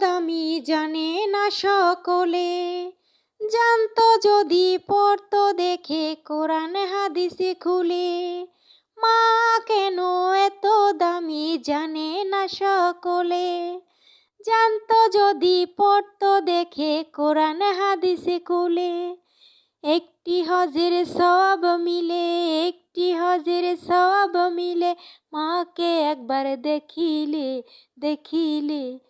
দামি জানে না সকলে। জানতো যদি পড়তো দেখে, কোরআন হাদিসে খুলে। মা কেন এত দামি জানে না সকলে? জানতো যদি পড়তো দেখে, কোরআন হাদিসে খুলে। একটি হজের সব মিলে, একটি হজের সব মিলে, মাকে একবার দেখিলে দেখিলে।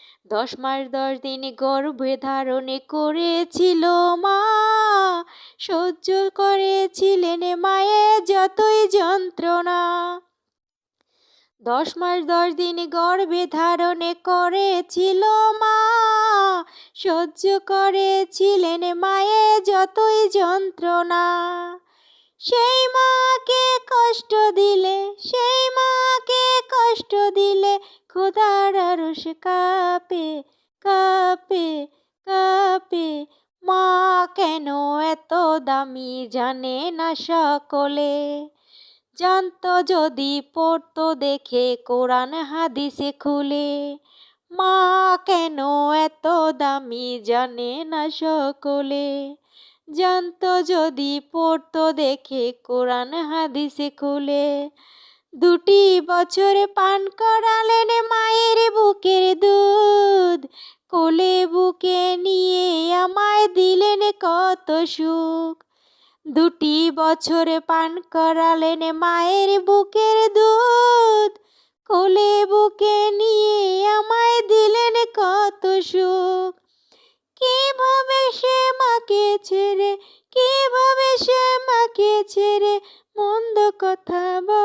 দশ মাস দশ দিন গর্ভে ধারণে করেছিল মা। সহ্য করেছিলেন মায়ের যতই যন্ত্রণা। দশ মাস দশ দিন গর্ভে ধারণে করেছিল মা। সহ্য করেছিলেন মায়ের যতই যন্ত্রণা। সেই মাকে কষ্ট দিলে, সেই মাকে কষ্ট দিলে খোদার আরশ কাপে কাপে কাপে। মা কেন এত দামি জানে না সকলে? জানতো যদি পড়তো দেখে কোরআন হাদিসে খুলে। মা কেন এত দামি জানে না সকলে? জানতো যদি পড়তো দেখে কোরআন হাদিসে খুলে। দুটি বছর পান করালেন মায়ের বুকের দুধ। কোলে বুকে নিয়ে আমায় দিলেন কত সুখ। দুটি বছর পান করালেন মায়ের বুকের দুধ। কোলে বুকে নিয়ে আমায় দিলেন কত সুখ। কীভাবে সে মাকে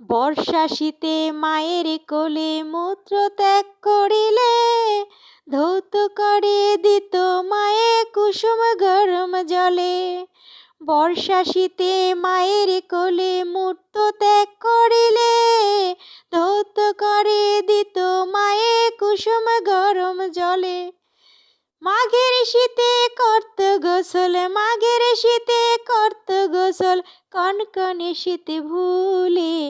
বর্ষা শীতে মায়ের কোলে মূত্র ত্যাগ করিলে ধৌত করে দিত মায়ে কুসুম গরম জলে। বর্ষা শীতে মায়ের কোলে মূর্ত ত্যাগ করিলে ধৌত করে দিত মায়ে কুসুম গরম জলে। মাঘের শীতে করত গোসল, মাঘের শীতে করত গোসল, কনকনে শীতে ভুলে